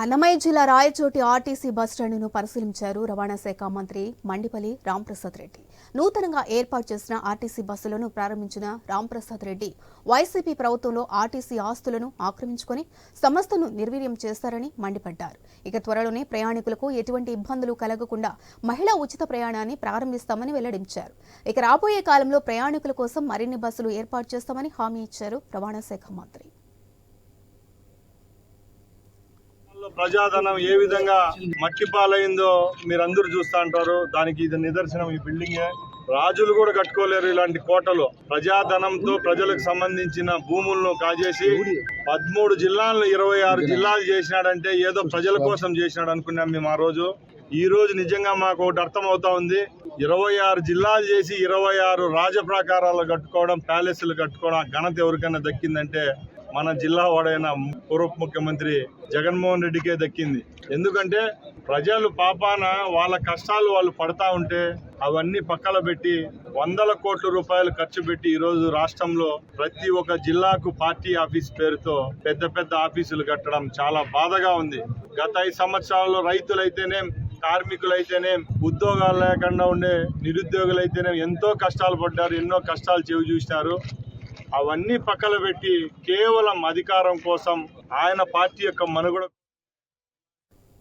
అన్నమయ్య జిల్లా రాయచోటి ఆర్టీసీ బస్టాండును పరిశీలించారు రవాణా శాఖ మంత్రి మండిపల్లి రాంప్రసాద్ రెడ్డి. నూతనంగా ఏర్పాటు చేసిన ఆర్టీసీ బస్సులను ప్రారంభించిన రాంప్రసాద్ రెడ్డి వైసీపీ ప్రభుత్వంలో ఆర్టీసీ ఆస్తులను ఆక్రమించుకొని సంస్థను నిర్వీర్యం చేస్తారని మండిపడ్డారు. ఇక త్వరలోనే ప్రయాణికులకు ఎటువంటి ఇబ్బందులు కలగకుండా మహిళా ఉచిత ప్రయాణాన్ని ప్రారంభిస్తామని వెల్లడించారు. ఇక రాబోయే కాలంలో ప్రయాణికుల కోసం మరిన్ని బస్సులు ఏర్పాటు చేస్తామని హామీ ఇచ్చారు రవాణా శాఖ మంత్రి. ప్రజాధనం ఏ విధంగా మట్టి పాలైందో మీరందరూ చూస్తా అంటారు దానికి ఇది నిదర్శనం ఈ బిల్డింగే రాజులు కూడా కట్టుకోలేరు ఇలాంటి కోటలు. ప్రజాధనంతో ప్రజలకు సంబంధించిన భూములను కాజేసి పదమూడు జిల్లాలను ఇరవై ఆరు జిల్లాలు చేసినాడంటే ఏదో ప్రజల కోసం చేసినాడు అనుకున్నాం మేము ఆ రోజు. ఈ రోజు నిజంగా మాకు ఒకటి అర్థమవుతా ఉంది. ఇరవై ఆరు జిల్లాలు చేసి ఇరవై ఆరు రాజప్రాకారాలు కట్టుకోవడం ప్యాలెస్లు కట్టుకోవడం ఘనత ఎవరికైనా దక్కిందంటే మన జిల్లా వాడైన పూర్వ ముఖ్యమంత్రి జగన్మోహన్ రెడ్డికే దక్కింది. ఎందుకంటే ప్రజలు పాపాన వాళ్ళ కష్టాలు వాళ్ళు పడతా ఉంటే అవన్నీ పక్కన పెట్టి వందల కోట్ల రూపాయలు ఖర్చు పెట్టి ఈరోజు రాష్ట్రంలో ప్రతి ఒక్క జిల్లాకు పార్టీ ఆఫీస్ పేరుతో పెద్ద పెద్ద ఆఫీసులు కట్టడం చాలా బాధగా ఉంది. గత ఐదు సంవత్సరాల్లో రైతులైతేనే కార్మికులైతేనే ఉద్యోగాలు లేకుండా ఉండే నిరుద్యోగులైతేనే ఎంతో కష్టాలు పడ్డారు ఎన్నో కష్టాలు చెవి చూసినారు. అవన్నీ పక్కన పెట్టి కేవలం అధికారం కోసం ఆయన పార్టీ యొక్క మనుగడ